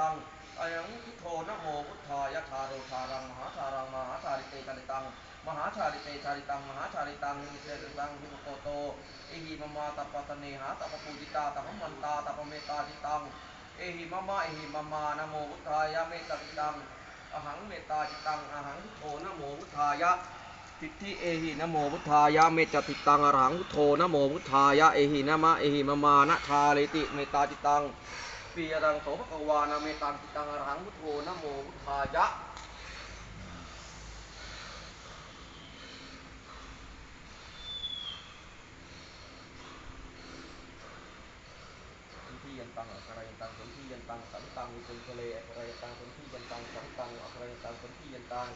ตังอายังพุทโธนะโมพุทธายะทาโรทารังมหาทารังมหาชาลิเตชาลิตัง มหาชาลิเตชาลิตัง มหาชาลิตังนิเสริตังหิมโกโตเอหิมมาตัปปะตเนหาตัปปะปูจิตาตัปปมันตาตัปปเมตตาจิตังเอหิมมาเอหิมมานะโมพุทธายะเมตตาจิตังอหังเมตตาจิตังอหังพุทโธนะโมพุทธายะทิฏฐิเอหินะโมพุทธายะเมตตาจิตังอรหังพุทโธนะโมพุทธายะเอหินะมะเอหิมมานะทาลิติเมตตาจิตัง ปีรังโสภควานาเมตังจิตังอรหังพุทโธนะโมพุทธายะสันทิยันตังอัครยันตังสันทิยันตังสันตังวิจุนทะเลอัครยันตังสันทิยันตังสันตังอัครยันตังสันทิยันตัง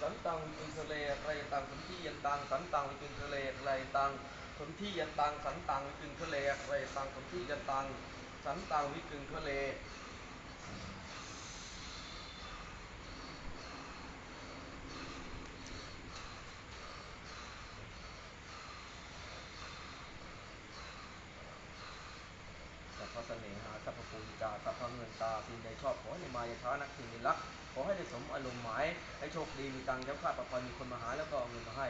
สันตังวิจุนทะเลอัครยันตังสันทิยันตังสันตังวิจุนทะเลอัครยันตังสันทิยันตังสันตังวิจุนทะเลอัครยันตังสันทิยันตัง สันตังวิจุนทะเลสัพพะเสน่หาสัพพะปูจิกาสัพพเงินตาสิ่งใดชอบขอให้มายาช้านักสิ่งใดรักขอให้ได้สมอารมณ์หมายให้โชคดีมีตังค์แล้วข้าปลอดภัยมีคนมาหาแล้วก็เอาเงินมาให้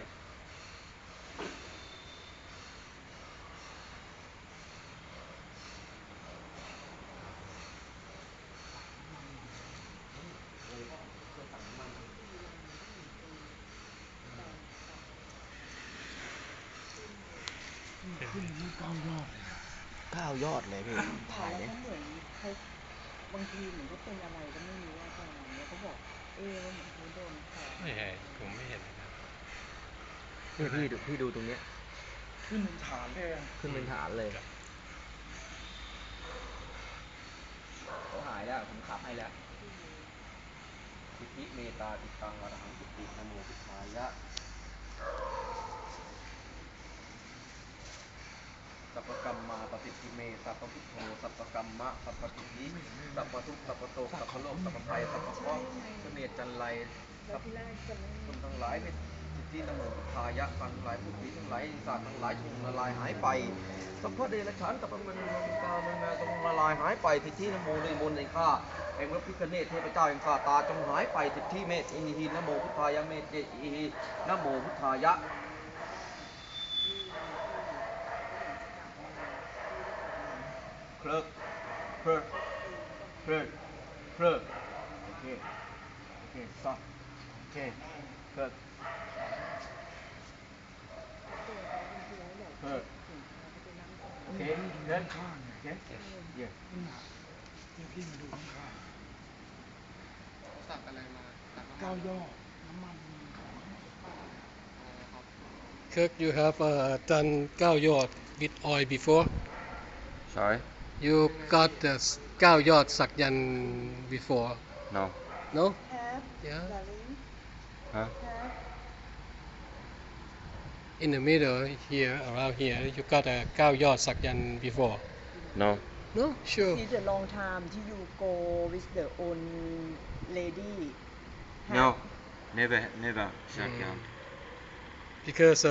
ขึ้นนี่เก้ายอดเลยนะเก้ายอดเลยพี่ถ่ายแล้วเขาเหมือนเขาบางทีเหมือนเขาเป็นอะไรก็ไม่รู้อาจารย์แล้วเขาบอก เออเหมือนเขาโดนของไม่เห็นผมไม่เห็นนะครับนี่พี่ดูพี่ดูตรงเนี้ย ขึ้นเป็นฐานเลยอะขึ้นเป็นฐานเลยเขาหายแล้ว ผมขับให้แล้วสิทธิเมตตาติตังอรหังจุตินะโมพุทธายะ สัพพกรรมมาปฏิทิเมสัพพพุทโธสัพพกรรมะสัพพสิทิสัพพทุกสัพพโตสัพพโลกสัพพภัยสัพพเคราะห์เสนียจันไรแล้วที่แรกจะไม่คนทั้งหลายเป็นสิทธินโมพุทธายะฟันทั้งหลายผู้ผีทั้งหลายศาสตร์ทั้งหลายจงละลายหายไปสัพพเดรัจฉานสัพพะมนุษย์ตามันจงละลายหายไปสิทธินโมในมนต์ในข้าแห่งพระพิฆเนศเทพเจ้าแห่งข้าตาจงหายไปสิทธิเมตอิหินโมพุทธายะเมตเจอิหินโมพุทธายะ เคลิกเคลิกเคลิกเคลิกโอเคโอเคสอบโอเคเคลิกเคลิกโอเคเดินข้างๆโอเนี่ยเคเยี่ยมนี่นะเดี๋ยวพี่มาดูข้างสักอะไรมาสักๆน้ำเก้ามันยอดน้ำมันของครับ Kirk, you have uh, done Gao Yod with oil before. Sorry? You got the s- Gao Yod Sakyan before, No. no? Have, Yeah. Huh? have. In the middle here, around here, you got a Gao Yod Sakyan before, No. no? Sure. It's a long time did you go with the old lady. Have- No. Never, never. Hmm. Shakyan. Because uh,